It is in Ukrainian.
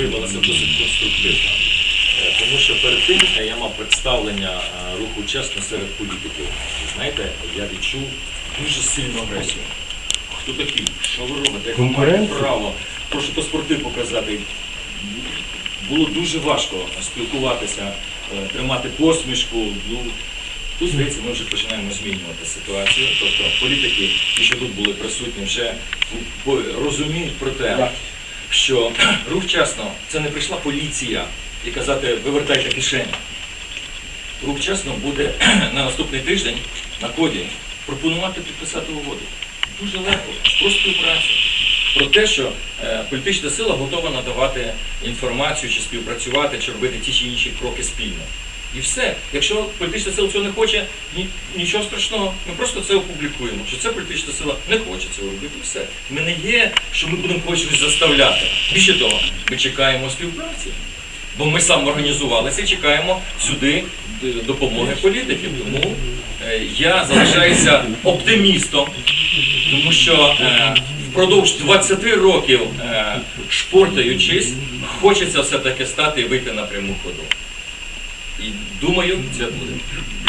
виявилася досить конструктивна. Е, Тому що перед тим е, я мав представлення е, руху чесно серед політиків. Знаєте, я відчув дуже сильну агресію. Хто такий? Що ви робите? Як ви маєте право? Прошу паспорти показати. Було дуже важко спілкуватися, тримати посмішку. Ну, тут, здається, ми вже починаємо змінювати ситуацію. Тобто політики, ті, що тут були присутні, вже розуміють про те, що рух чесно, це не прийшла поліція і казати, вивертайте кишені. Рух чесно буде на наступний тиждень на коді пропонувати підписати угоду. Дуже легко, про співпрацю. Про те, що е, політична сила готова надавати інформацію чи співпрацювати, чи робити ті чи інші кроки спільно. І все. Якщо політична сила цього не хоче, нічого страшного. Ми просто це опублікуємо, що це політична сила не хоче цього робити. і Все. Ми не є, що ми будемо когось щось заставляти. Більше того, ми чекаємо співпраці. Бо ми самоорганізувалися і чекаємо сюди допомоги політиків. Тому е, я залишаюся оптимістом, тому що е, впродовж 20 років е, шпортаючись, хочеться все-таки стати і вийти на пряму ходу. І думаю, це буде.